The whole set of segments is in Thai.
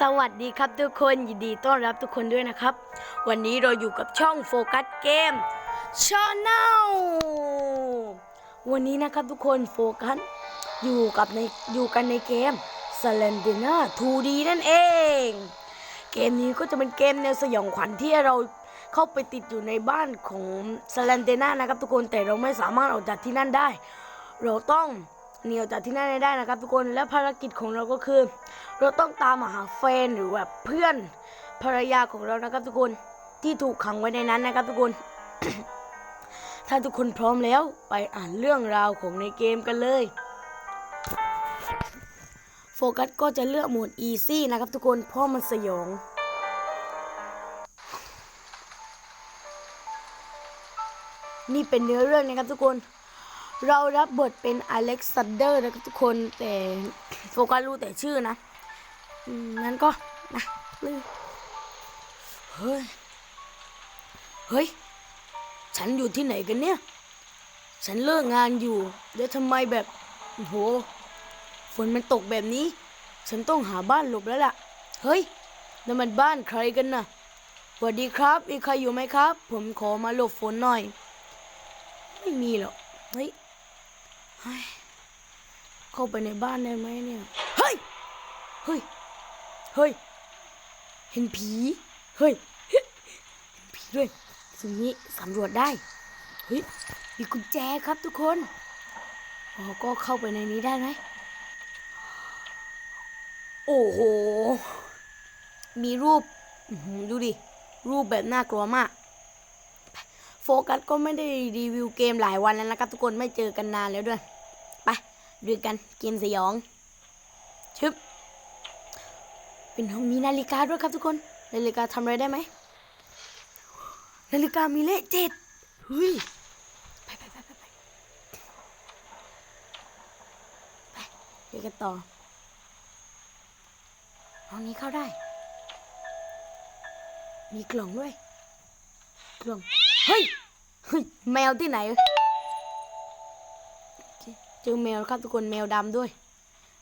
สวัสดีครับทุกคนยินดีต้อนรับทุกคนด้วยนะครับ วันนี้เราอยู่กับช่องโฟกัสเกมชาแนลวันนี้นะครับทุกคนโฟกัสอยู่กับในอยู่กันในเกม s l e n d i n a 2D นั่นเอง เกมนี้ก็จะเป็นเกมแนวสยองขวัญที่เราเข้าไปติดอยู่ในบ้านของ s l e n d i n a นะครับทุกคนแต่เราไม่สามารถออกจากที่นั่นได้ เราต้อง หนีออกจากที่นั่นได้นะครับทุกคนและภารกิจของเราก็คือ เราต้องตามหาแฟนหรือแบบเพื่อนภรรยาของเรานะครับทุกคนที่ถูกขังไว้ในนั้นนะครับทุกคน ถ้าทุกคนพร้อมแล้วไปอ่านเรื่องราวของในเกมกันเลยโฟกัสก็จะเลือกโหมด easy นะครับทุกคนเพราะมันสยองนี่เป็นเนื้อเรื่องนะครับทุกคน เรารับบทเป็นอเล็กซานเดอร์นะครับทุกคนแต่โฟกัสรู้แต่ชื่อนะอืมงั้นก็นะลืมเฮ้ย เฮ้ย ฉันอยู่ที่ไหนกันเนี่ย ฉันเลิกงานอยู่ แล้วทำไมแบบโอ้โหฝนมันตกแบบนี้ ฉันต้องหาบ้านหลบแล้วล่ะ เฮ้ยนั่นมันบ้านใครกันน่ะสวัสดีครับมีใครอยู่ไหมครับ ผมขอมาหลบฝนหน่อย ไม่มีหรอก เฮ้ย เข้าไปในบ้านได้ไหมเนี่ย เฮ้ย เฮ้ย เฮ้ย เห็นผี เฮ้ย เห็นผีด้วย สิ่งนี้สำรวจได้ เฮ้ย มีกุญแจครับทุกคนอ๋อก็เข้าไปในนี้ได้ไหม โอ้โห มีรูป ดูดิ รูปแบบน่ากลัวมาก กัสก็ไม่ได้รีวิวเกมหลายวันแล้วนะครับทุกคนไม่เจอกันนานแล้วด้วย ไปดูกันเกมสยองชึบเป็นห้องมีนาฬิกาด้วยครับทุกคน นาฬิกาทำอะไรได้ไหมนาฬิกามีเลขเจ็ดเฮ้ยไปไปไปไปไปไปเดี๋ยวกันต่อห้องนี้เข้าได้ มีกล่องด้วย กล่องเฮ้ยเฮ้ยแมวที่ไหนโอเจอแมวครับทุกคนแมวดำด้วย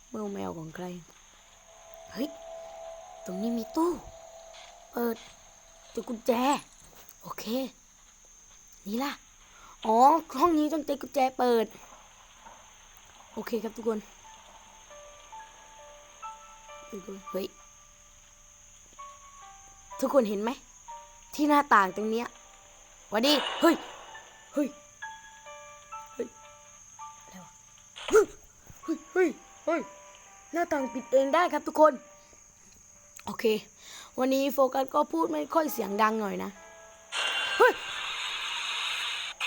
เมื่อแมวของใครเฮ้ยตรงนี้มีตู้ เปิดเจอกุญแจ โอเค นี่ล่ะ อ๋อ ห้องนี้ต้องเจอกุญแจเปิด โอเคครับทุกคน เฮ้ย ทุกคนเห็นไหม ที่หน้าต่างตรงเนี้ย วัสดี เฮ้ย เฮ้ย เฮ้ย อะไรวะเฮ้ยเฮ้ย เฮ้ย เฮ้ย หน้าต่างปิดเองได้ครับทุกคน โอเค วันนี้โฟกัสก็พูดไม่ค่อยเสียงดังหน่อยนะ เฮ้ย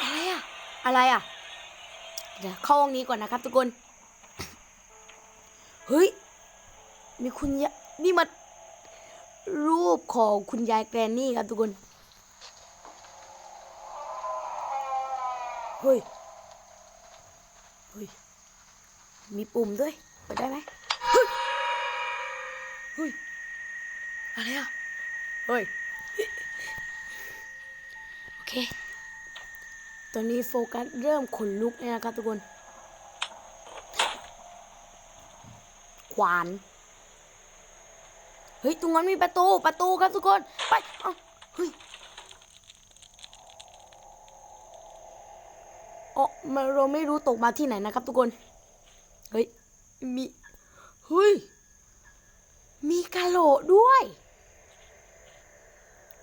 อะไรอะอะไรอะเดี๋ยวเข้าห้องนี้ก่อนนะครับทุกคน เฮ้ย มีคุณยายนี่มันรูปของคุณยายแกรนนี่ครับทุกคน เฮ้ย เฮ้ย มีปุ่มด้วยเปิดได้ไหมเฮ้ย เฮ้ย อะไรอะ เฮ้ย โอเค ตอนนี้โฟกัสเริ่มขนลุกเลยนะครับทุกคน ขวาน เฮ้ย ตรงนั้นมีประตู ประตูครับทุกคน ไปเอาเฮ้ย อเราไม่รู้ตกมาที่ไหนนะครับ ทุกคน เฮ้ย มีเฮ้ย มีกะโหลกด้วย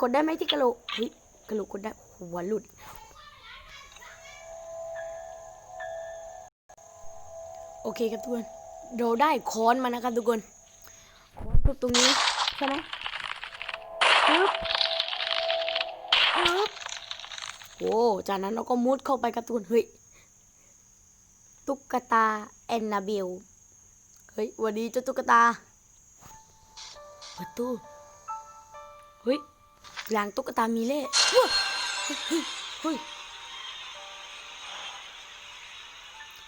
กดได้ไหมที่กะโหลกเฮ้ยกะโหลกกดได้หัวหลุด โอเคครับทุกคน เราได้ค้อนมานะครับทุกคน ค้อนทุบตรงนี้ใช่ไหมปึ๊บปึ๊บ โอ้จากนั้นเราก็มุดเข้าไปการะตูนเฮ้ยตุ๊กตาแอนนาเบลเฮ้ยวันดีเจ้าตุ๊กตาประตูเฮ้ยหลังตุ๊กตามีเล่เฮ้ยเฮ้ย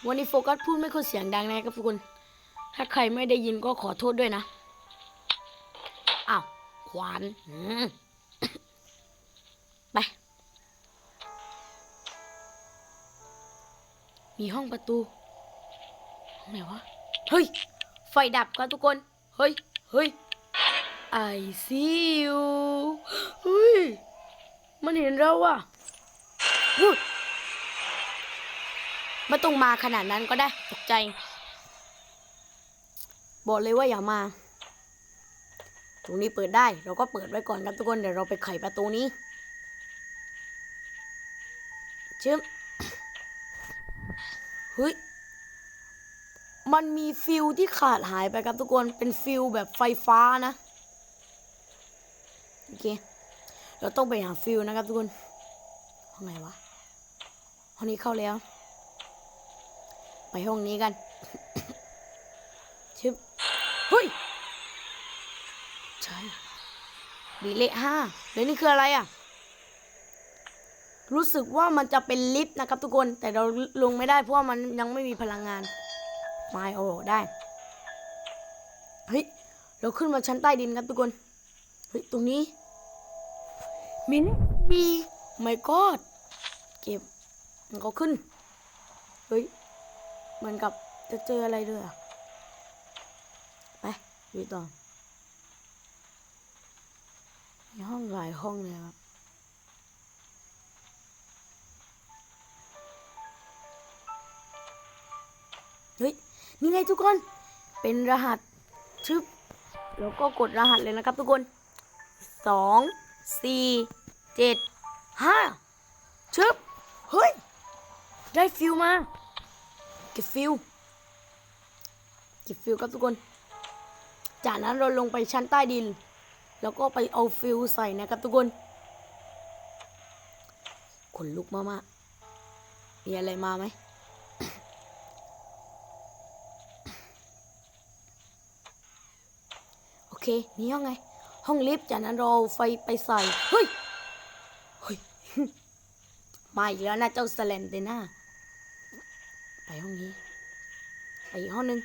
วันนี้โฟกัสพูดไม่ค่อยเสียงดังนะครับทุกคน ถ้าใครไม่ได้ยินก็ขอโทษด้วยนะ อ้าว ขวานไป มีห้องประตูห้องไหนวะ เฮ้ย ไฟดับครับทุกคน เฮ้ย เฮ้ย I see you เฮ้ย มันเห็นเราอะไม่ต้องมาขนาดนั้นก็ได้ตกใจ บอกเลยว่าอย่ามา ตรงนี้เปิดได้ เราก็เปิดไว้ก่อนครับทุกคน เดี๋ยวเราไปไขประตูนี้ชึบ เฮ้ย มันมีฟิลที่ขาดหายไปครับทุกคน เป็นฟิลแบบไฟฟ้านะ โอเค เราต้องไปหาฟิลนะครับทุกคนห้องไหนวะ ห้องนี้เข้าแล้ว ไปห้องนี้กันชึบเฮ้ย ใช่ดีเลขห้าแล้วนี่คืออะไรอะ รู้สึกว่ามันจะเป็นลิฟต์นะครับทุกคนแต่เราลงไม่ได้เพราะว่ามันยังไม่มีพลังงานไม่โอ้ได้เฮ้ยเราขึ้นมาชั้นใต้ดินครับทุกคนเฮ้ยตรงนี้มินมีไม่กอดเก็บมันก็ขึ้นเฮ้ยเหมือนกับจะเจออะไรด้วยอะไปดูต่อมีห้องหลายห้องเลยครับ เฮ้ย นี่ไงทุกคน เป็นรหัสชึบ แล้วก็กดรหัสเลยนะครับทุกคนสองสี่เจ็ดห้าชึบ เฮ้ย ได้ฟิลมา เก็บฟิลเก็บฟิลครับทุกคน จากนั้นเราลงไปชั้นใต้ดิน แล้วก็ไปเอาฟิลใส่นะครับทุกคนขนลุกมากๆมีอะไรมาไหม โอ เคนี่ห้องไง ห้องลิฟต์จากนั้นเราเอาไฟไปใส่ เฮ้ย เฮ้ย มาอีกแล้วนะเจ้าสแลนเดน่าไปห้องนี้ ไปอีกห้องหนึง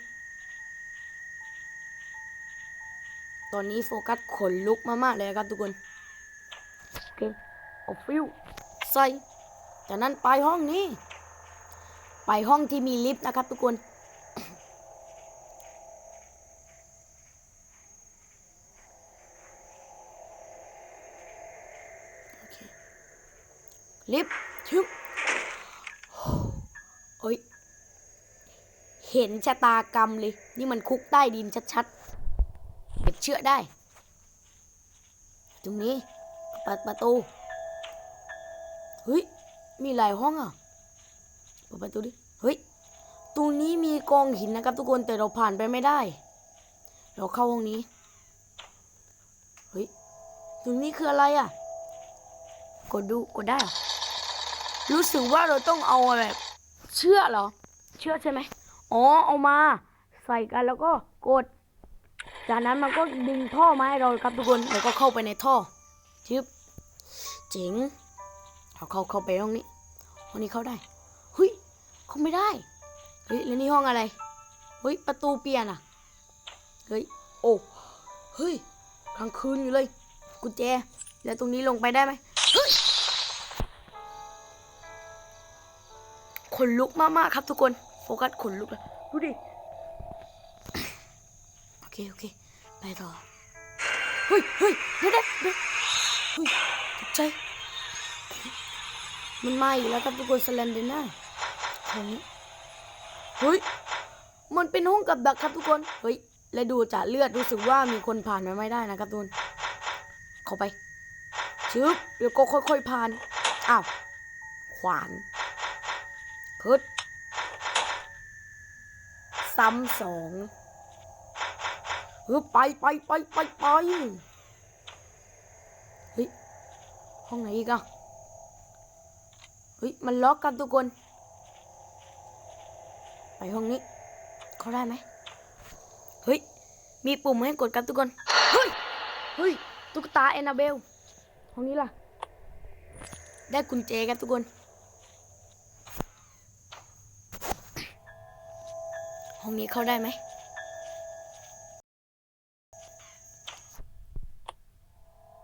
ตอนนี้โฟกัสขนลุกมากๆเลยนะครับทุกคน โอเคเอาฟิวใส่จากนั้นไปห้องนี้ ไปห้องที่มีลิฟต์นะครับทุกคน โอเค ลิฟต์ชึบโอ้ย เห็นชะตากรรมเลย นี่มันคุกใต้ดินชัดๆเก็บเชื่อได้ ตรงนี้เปิดประตู เฮ้ย มีหลายห้องอะเปิดประตูดิ เฮ้ย ตรงนี้มีกองหินนะครับทุกคน แต่เราผ่านไปไม่ได้ เราเข้าห้องนี้ เฮ้ย ตรงนี้คืออะไรอะ กดดู กดได้ รู้สึกว่าเราต้องเอาแบบเชื่อเหรอ เชื่อใช่ไหมอ๋อเอามา ใส่กันแล้วก็กด จากนั้นมันก็ดึงท่อมาให้เราครับทุกคนแล้วก็เข้าไปในท่อชึบเจ๋งเอาเข้าเข้าไปห้องนี้ห้องนี้เข้าได้เฮ้ยเข้าไม่ได้เฮ้ยแล้วนี่ห้องอะไรเฮ้ยประตูเปลี่ยนอะเฮ้ยโอ้เฮ้ยกลางคืนอยู่เลยกุญแจแล้วตรงนี้ลงไปได้ไหม ขนลุกมากๆครับทุกคน โฟกัสขนลุกเลยดูดิ โอเค โอเค ไปต่อ เฮ้ยเฮ้ยเดี๋ยวเดี๋ยวเดี๋ยวเฮ้ยตกใจ มันมาอีกแล้วครับทุกคนสแลนเดน่าห้องนี้เฮ้ย มันเป็นห้องกับดักครับทุกคน เฮ้ย และดูจากเลือดรู้สึกว่ามีคนผ่านมาไม่ได้นะครับทุกคนเข้าไปชึบเดี๋ยวก็ค่อย ๆผ่าน อ้าว ขวาน คึดซ้ำสองเฮ้ยไปไปไปไปไปเฮ้ยห้องไหนอีกอะเฮ้ยมันล็อกกันทุกคน ไปห้องนี้เขาได้ไหมเฮ้ยมีปุ่มให้กดกันทุกคนเฮ้ยเฮ้ยตุ๊กตาแอนนาเบลห้องนี้ล่ะ ได้กุญแจกันทุกคน ห้องนี้เข้าได้ไหม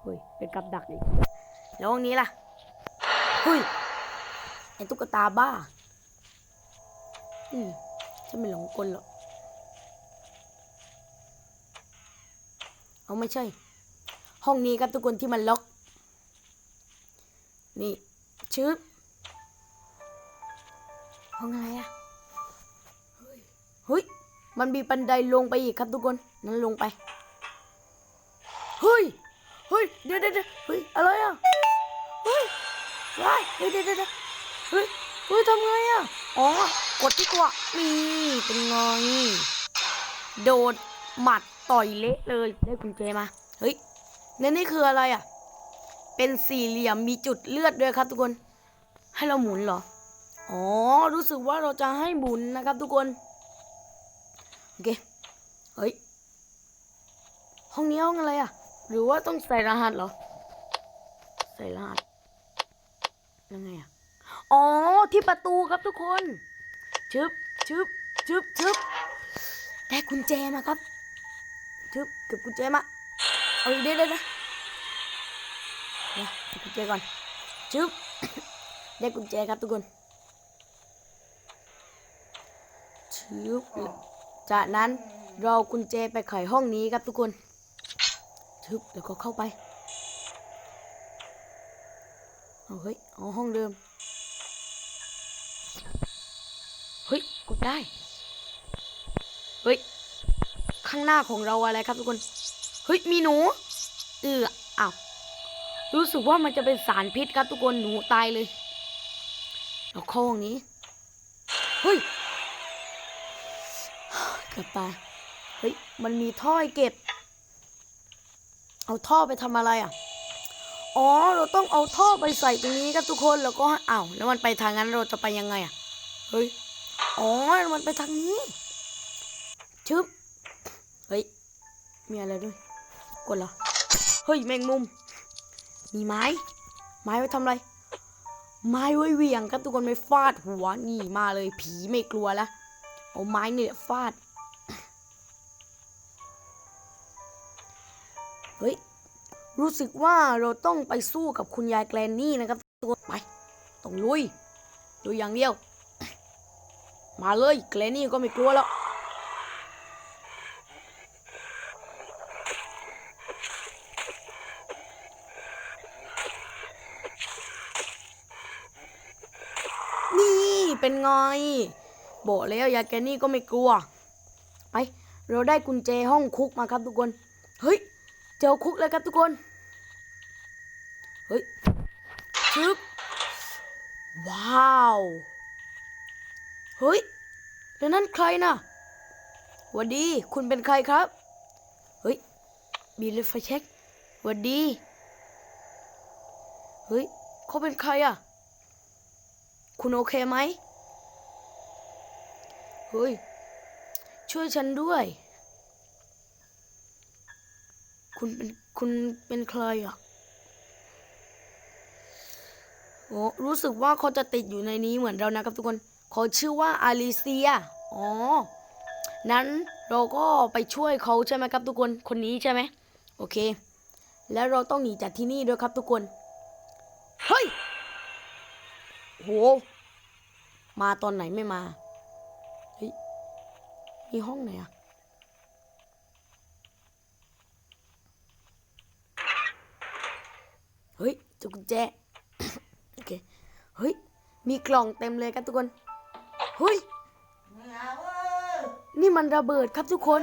เฮ้ยเป็นกับดักอีกแล้วห้องนี้ล่ะเฮ้ยไอ้ตุ๊กตาบ้า อืมฉันไม่หลงกลหรอกเอาไม่ใช่ ห้องนี้ครับทุกคนที่มันล็อก นี่ชึบห้องอะไรอะ เฮ้ย มันมีบันไดลงไปอีกครับทุกคนนั้นลงไป เฮ้ย เฮ้ย เดี๋ยวเดี๋ยวเฮ้ย อะไรอะ เฮ้ยว้ายเฮ้ยเดี๋ยวเดี๋ยวเดี๋ยวเฮ้ย เฮ้ยทำไงอะ อ๋อ กดที่กว่านี่เป็นไง โดนหมัดต่อยเละเลย ได้กุญแจมา เฮ้ยนั่นนี่คืออะไรอะ เป็นสี่เหลี่ยมมีจุดเลือดด้วยครับทุกคน ให้เราหมุนเหรอ อ๋อ รู้สึกว่าเราจะให้หมุนนะครับทุกคน โอเค เฮ้ย ห้องนี้ห้องอะไรอะ หรือว่าต้องใส่รหัสเหรอ ใส่รหัส ยังไงอะ อ๋อ ที่ประตูครับทุกคน ชึบ ชึบ ชึบ ชึบ ได้กุญแจมาครับ ชึบ เก็บกุญแจมา เอาเดี๋ยวเดี๋ยวเดี๋ยวเดี๋ยวเก็บกุญแจก่อน ชึบ ได้กุญแจครับทุกคน ชึบ จากนั้นเรากุญแจไปไขห้องนี้ครับทุกคนชึบแล้วก็เข้าไปเอาเฮ้ยเอาห้องเดิม เฮ้ย กดได้ เฮ้ย ข้างหน้าของเราอะไรครับทุกคน เฮ้ย มีหนู เอออ้าวรู้สึกว่ามันจะเป็นสารพิษครับทุกคน หนูตายเลย เราเข้าห้องนี้ เฮ้ย เกือบตาเฮ้ยมันมีท่อให้เก็บ เอาท่อไปทำอะไรอะอ๋อเราต้องเอาท่อไปใส่ตรงนี้ครับทุกคนแล้วก็อ้าวแล้วมันไปทางนั้นเราจะไปยังไงอะเฮ้ยอ๋อมันไปทางนี้ชึบเฮ้ยมีอะไรด้วยกดเหรอเฮ้ยแมงมุม มีไม้ ไม้ไว้ทำอะไร ไม้ไว้เวี่ยงครับทุกคนไม่ฟาดหัวนี่มาเลยผีไม่กลัวล้วเอาไม้เนี่ยฟาด รู้สึกว่าเราต้องไปสู้กับคุณยายแกลนนี่นะครับทุกคนไปต้องลุยลุยอย่างเดียว มาเลยแกลนนี่ก็ไม่กลัวแล้วนี่เป็นไงบอกแล้วยายแกนี่ก็ไม่กลัวไปเราได้กุญแจห้องคุกมาครับทุกคน เฮ้ย เจอคุกแล้วครับทุกคน เฮ้ยึบว้าว เฮ้ยแล้วนั่นใครน่ะหวัสดี คุณเป็นใครครับ เฮ้ยบีเลฟไฟเช็คหวัสดี เฮ้ย เขาเป็นใครอะ คุณโอเคไหม เฮ้ย ช่วยฉันด้วย คุณเป็น คุณเป็นใครอะ โอ้รู้สึกว่าเขาจะติดอยู่ในนี้เหมือนเรานะครับทุกคนเขาชื่อว่าอาลิเซีย อ๋อ นั้นเราก็ไปช่วยเขาใช่ไหมครับทุกคน คนนี้ใช่ไหม โอเค แล้วเราต้องหนีจากที่นี่ด้วยครับทุกคน เฮ้ย โห มาตอนไหนไม่มา เฮ้ย มีห้องไหนอะเฮ้ยจุกแจ เฮ้ย มีกล่องเต็มเลยครับทุกคน เฮ้ย นี่มันระเบิดครับทุกคน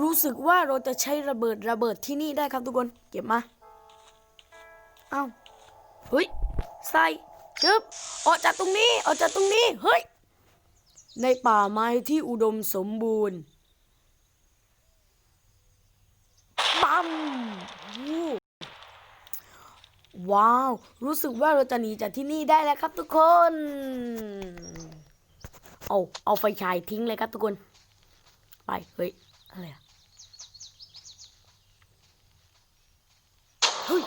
รู้สึกว่าเราจะใช้ระเบิดระเบิดที่นี่ได้ครับทุกคน เก็บมา เอ้า เฮ้ย ใส่จึบออกจากตรงนี้ ออกจากตรงนี้ เฮ้ย ในป่าไม้ที่อุดมสมบูรณ์ ปั๊มอู้ว้าว รู้สึกว่าเราจะหนีจากที่นี่ได้แล้วครับทุกคน เอาเอาไฟฉายทิ้งเลยครับทุกคน ไป เฮ้ย อะไรอะเฮ้ย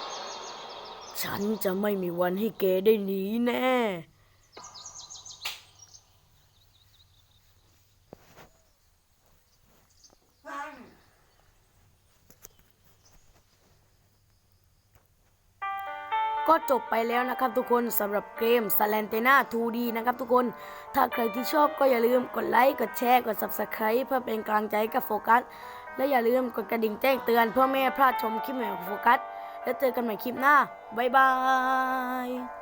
ฉันจะไม่มีวันให้แกได้หนีแน่ เก็จบไปแล้วนะครับทุกคนสำหรับเกม s l a n t e n a 2D นะครับทุกคน ถ้าใครที่ชอบก็อย่าลืมกดไลค์ กดแชร์ กด Subscribe เพื่อเป็นกำลังใจกับโฟกัส และอย่าลืมกดกระดิ่งแจ้งเตือนเพื่อไม่ให้พลาดชมคลิปใหม่ของโฟกัส และเจอกันใหม่คลิปหน้า บ๊ายบาย